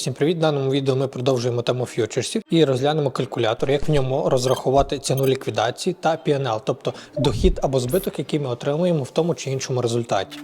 Всім привіт! В даному відео ми продовжуємо тему фьючерсів і розглянемо калькулятор, як в ньому розрахувати ціну ліквідації та PNL, тобто дохід або збиток, який ми отримуємо в тому чи іншому результаті.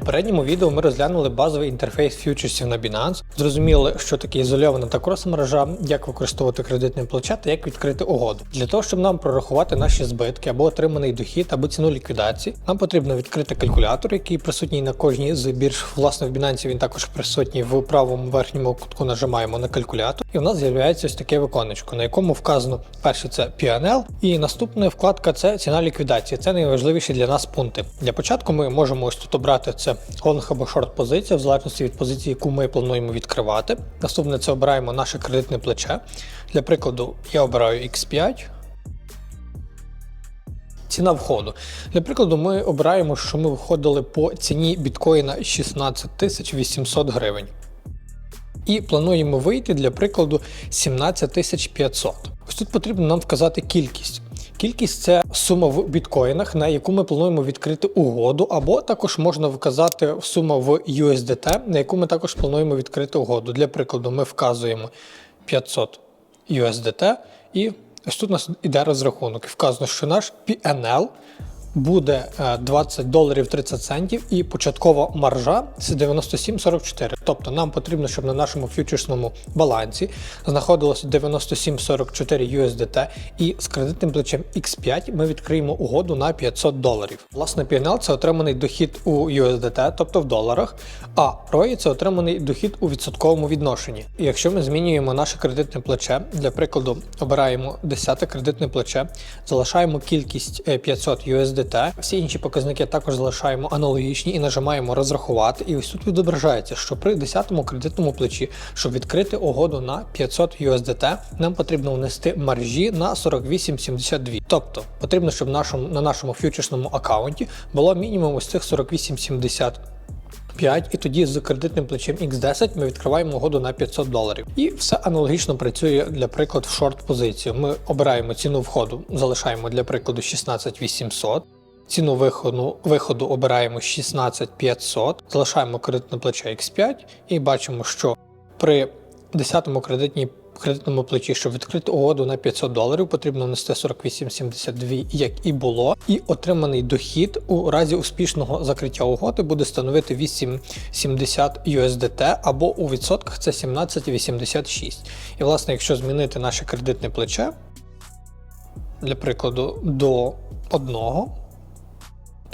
Попередньому відео ми розглянули базовий інтерфейс фьючерсів на Binance, зрозуміли, що таке ізольована та крос-мережа, як використовувати кредитне плече та як відкрити угоду. Для того, щоб нам прорахувати наші збитки або отриманий дохід, або ціну ліквідації, нам потрібно відкрити калькулятор, який присутній на кожній з бірж. Власне, в Binance він також присутній в правому верхньому кутку. Нажимаємо на калькулятор, і в нас з'являється ось таке віконечко, на якому вказано перше це P&L, і наступна вкладка це ціна ліквідації. Це найважливіші для нас пункти. Для початку ми можемо ось тут обрати це лонг або шорт позиція, в залежності від позиції, яку ми плануємо відкривати. Наступне це обираємо наше кредитне плече. Для прикладу, я обираю X5. Ціна входу. Для прикладу, ми обираємо, що ми виходили по ціні біткоїна 16 800 гривень. І плануємо вийти для прикладу 17 500. Ось тут потрібно нам вказати кількість. Кількість це сума в біткоїнах, на яку ми плануємо відкрити угоду, або також можна вказати сума в USDT, на яку ми також плануємо відкрити угоду. Для прикладу, ми вказуємо 500 USDT, і ось тут у нас іде розрахунок. Вказано, що наш PNL буде е, 20 доларів 30 центів, і початкова маржа це 97,44. Тобто нам потрібно, щоб на нашому фьючерсному балансі знаходилося 97,44 USDT, і з кредитним плечем X5 ми відкриємо угоду на 500 доларів. Власне, PNL – це отриманий дохід у USDT, тобто в доларах, а ROI – це отриманий дохід у відсотковому відношенні. І якщо ми змінюємо наше кредитне плече, для прикладу, обираємо 10 кредитне плече, залишаємо кількість е, 500 USDT, всі інші показники також залишаємо аналогічні і нажимаємо розрахувати. І ось тут відображається, що при 10-му кредитному плечі, щоб відкрити угоду на 500 USDT, нам потрібно внести маржі на 48,72. Тобто потрібно, щоб нашому, на нашому фьючерсному аккаунті було мінімум ось цих 48,70. 5, і тоді з кредитним плечем X10 ми відкриваємо угоду на 500 доларів. І все аналогічно працює для прикладу в шорт позицію. Ми обираємо ціну входу, залишаємо для прикладу 16800. Ціну виходу, виходу обираємо 16500, залишаємо кредитне плече X5 і бачимо, що при 10-му кредитному плечі, щоб відкрити угоду на 500 доларів, потрібно внести 48,72, як і було. І отриманий дохід у разі успішного закриття угоди буде становити 8,70 USDT або у відсотках це 17,86. І, власне, якщо змінити наше кредитне плече, для прикладу, до одного.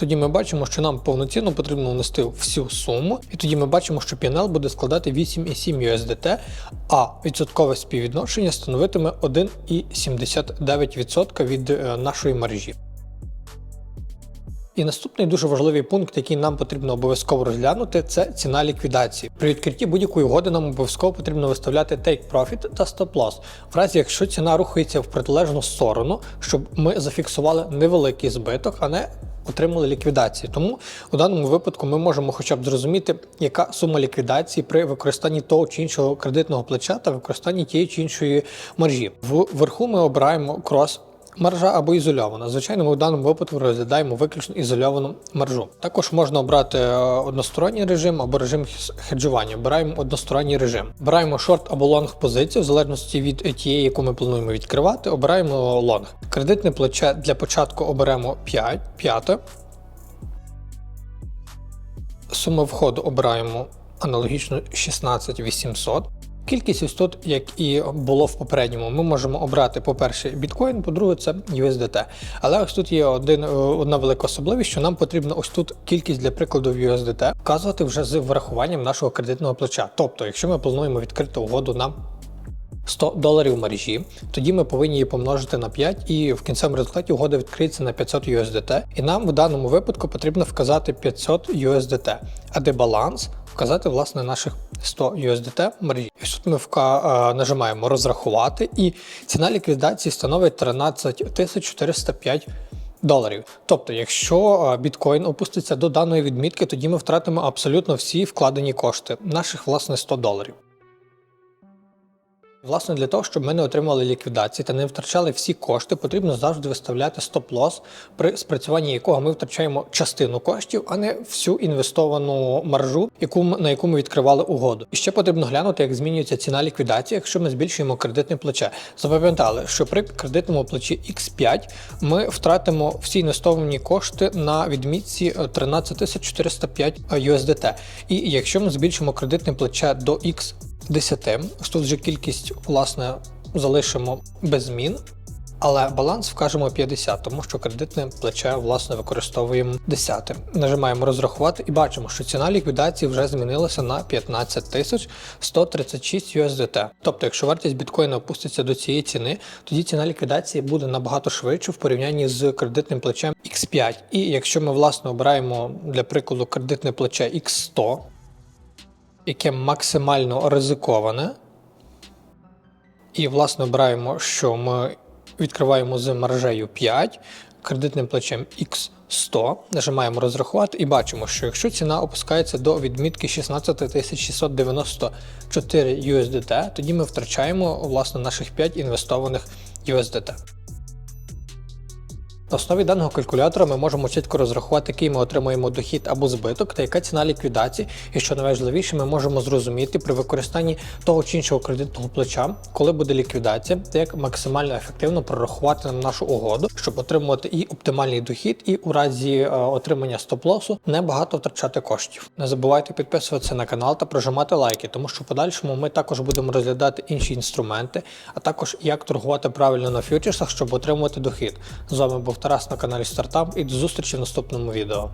Тоді ми бачимо, що нам повноцінно потрібно внести всю суму, і тоді ми бачимо, що PNL буде складати 8,7 USDT, а відсоткове співвідношення становитиме 1,79% від е, нашої маржі. І наступний дуже важливий пункт, який нам потрібно обов'язково розглянути, це ціна ліквідації. При відкритті будь-якої угоди нам обов'язково потрібно виставляти take profit та stop loss. В разі, якщо ціна рухається в протилежну сторону, щоб ми зафіксували невеликий збиток, а не отримали ліквідації. Тому у даному випадку ми можемо хоча б зрозуміти, яка сума ліквідації при використанні того чи іншого кредитного плеча та використанні тієї чи іншої маржі. Вверху ми обираємо крос. Маржа або ізольована. Звичайно, ми в даному випадку розглядаємо виключно ізольовану маржу. Також можна обрати е, односторонній режим або режим хеджування. Обираємо односторонній режим. Обираємо шорт або лонг позицію, в залежності від тієї, яку ми плануємо відкривати, обираємо лонг. Кредитне плече для початку оберемо 5, 5. Сума входу обираємо аналогічно 16 800. Кількість ось тут, як і було в попередньому, ми можемо обрати, по-перше, біткоін, по-друге, це USDT. Але ось тут є один, одна велика особливість, що нам потрібно ось тут кількість для прикладу в USDT вказувати вже з врахуванням нашого кредитного плеча. Тобто, якщо ми плануємо відкрити угоду на 100 доларів мережі, тоді ми повинні її помножити на 5, і в кінцевому результаті угода відкриється на 500 USDT. І нам в даному випадку потрібно вказати 500 USDT, а де баланс вказати власне наших 100 USDT мережі. Тут ми вка... нажимаємо розрахувати, і ціна ліквідації становить 13 405 доларів. Тобто, якщо біткоін опуститься до даної відмітки, тоді ми втратимо абсолютно всі вкладені кошти наших власне 100 доларів. Власне, для того, щоб ми не отримали ліквідації та не втрачали всі кошти, потрібно завжди виставляти стоп-лосс, при спрацюванні якого ми втрачаємо частину коштів, а не всю інвестовану маржу, яку на яку ми відкривали угоду. І ще потрібно глянути, як змінюється ціна ліквідації, якщо ми збільшуємо кредитне плече. Запам'ятали, що при кредитному плечі X5 ми втратимо всі інвестовані кошти на відмітці е, 13 405 USDT. І якщо ми збільшимо кредитне плече до X 10, тут вже кількість власне залишимо без змін. Але баланс вкажемо 50, тому що кредитне плече власне використовуємо 10. Нажимаємо розрахувати і бачимо, що ціна ліквідації вже змінилася на 15 тисяч 136 USDT. Тобто, якщо вартість біткоїна опуститься до цієї ціни, тоді ціна ліквідації буде набагато швидше в порівнянні з кредитним плечем X5. І якщо ми власне обираємо для прикладу кредитне плече X100, яке максимально ризиковане, і власне обираємо, що ми відкриваємо з маржею 5, кредитним плечем X100, нажимаємо розрахувати і бачимо, що якщо ціна опускається до відмітки 16694 USDT, тоді ми втрачаємо власне наших 5 інвестованих USDT. На основі даного калькулятора ми можемо чітко розрахувати, який ми отримаємо дохід або збиток та яка ціна ліквідації. І що найважливіше, ми можемо зрозуміти при використанні того чи іншого кредитного плеча, коли буде ліквідація, та як максимально ефективно прорахувати нам нашу угоду, щоб отримувати і оптимальний дохід, і у разі е, отримання стоп-лосу небагато втрачати коштів. Не забувайте підписуватися на канал та прожимати лайки, тому що в подальшому ми також будемо розглядати інші інструменти, а також як торгувати правильно на фьючерсах, щоб отримувати дохід. З вами був Тарас на каналі Стартап і до зустрічі в наступному відео.